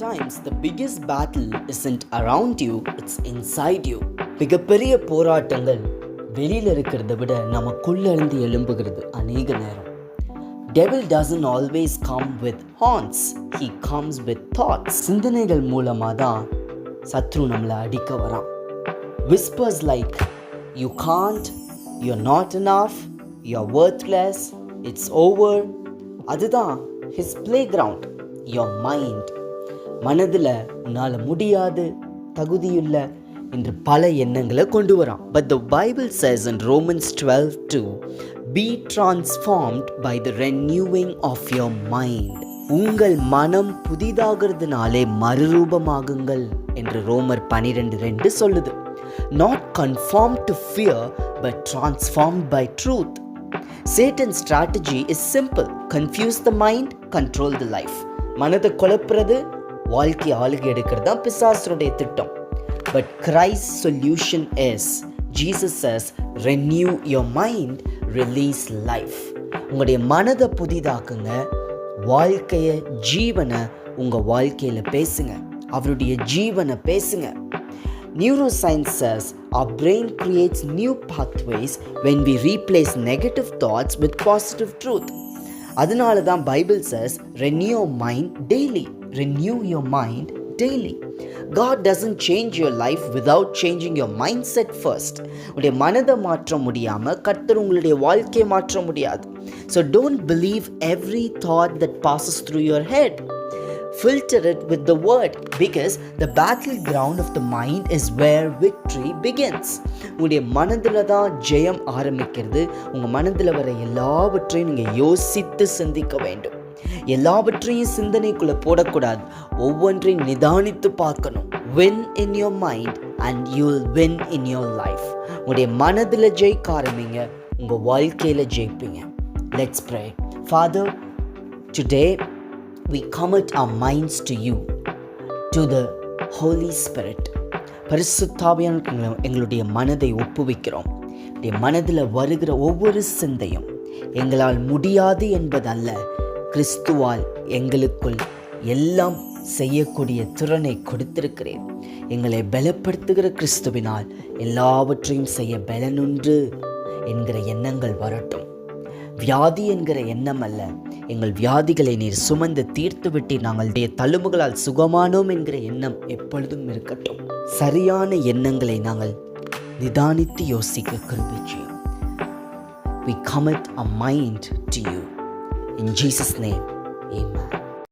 Sometimes the biggest battle isn't around you it's inside you மிகப்பெரிய போராட்டங்கள் வெளியில் இருக்கிறத விட நமக்குள்ளேருந்து எழும்புகிறது அநேக நேரம் devil doesn't always come with horns he comes with thoughts சிந்தனைகள் மூலமாக தான் சத்ரு நம்மளை அடிக்க வரான் whispers like you can't you not enough you worthless it's over அதுதான் his playground your mind மனதில் உன்னால் முடியாது தகுதியுள்ள என்று பல எண்ணங்களை கொண்டு வரான். But the Bible says in Romans twelve to be transformed by the renewing of your mind உங்கள் மனம் புதிதாகிறதுனாலே மறுரூபமாகுங்கள் என்று ரோமர் பனிரெண்டு ரெண்டு சொல்லுது. Not conform to fear but transform by truth Satan strategy is simple confuse the mind control the life மனதை குழப்புறது வாழ்க்கையை ஆளுகை எடுக்கிறது தான் பிசாசருடைய திட்டம் but Christ solution is Jesus says renew your mind release life உங்களுடைய மனதை புதிதாக்குங்க வாழ்க்கையை ஜீவனை உங்கள் வாழ்க்கையில் பேசுங்க அவருடைய ஜீவனை பேசுங்க neuro sciences our brain creates new pathways when we replace negative thoughts with positive truth அதனால தான் Bible says renew mind daily Renew your mind daily. God doesn't change your life without changing your mindset first. உங்களுடைய மனதை மாற்ற முடியாமல் கர்த்தர் உங்களுடைய வாழ்க்கையை மாற்ற முடியாது so don't believe every thought that passes through your head filter it with the word because the battleground of the mind is where victory begins உங்களுடைய மனதில் தான் ஜெயம் ஆரம்பிக்கிறது உங்கள் மனதில் வர எல்லாவற்றையும் நீங்கள் யோசித்து சிந்திக்க வேண்டும் எல்லாவற்றையும் சிந்தனைக்குள்ளே போடக்கூடாது. ஒவ்வொன்றையும் நிதானித்து பார்க்கணும். Win in your mind and you will win in your life உங்களுடைய மனதில் ஜெயிக்க ஆரம்பிங்க. உங்கள் வாழ்க்கையில் ஜெயிப்பீங்க. Let's pray Father today we commit our minds to you to the Holy Spirit பரிசுத்தாவியான எங்களுடைய மனதை ஒப்புவிக்கிறோம். எங்களுடைய மனதில் வருகிற ஒவ்வொரு சிந்தையும் எங்களால் முடியாது என்பதல்ல. கிறிஸ்துவால் எங்களுக்குள் எல்லாம் செய்யக்கூடிய திறனை கொடுத்திருக்கிறேன். எங்களை பலப்படுத்துகிற கிறிஸ்துவினால் எல்லாவற்றையும் செய்ய பலனுண்டு என்கிற எண்ணங்கள் வரட்டும். வியாதி என்கிற எண்ணம் அல்ல. எங்கள் வியாதிகளை நீர் சுமந்து தீர்த்து விட்டு நாங்களுடைய தழும்புகளால் சுகமானோம் என்கிற எண்ணம் எப்பொழுதும் இருக்கட்டும். சரியான எண்ணங்களை நாங்கள் நிதானித்து யோசிக்க கிருபை We commit our mind to you. In Jesus' name, amen.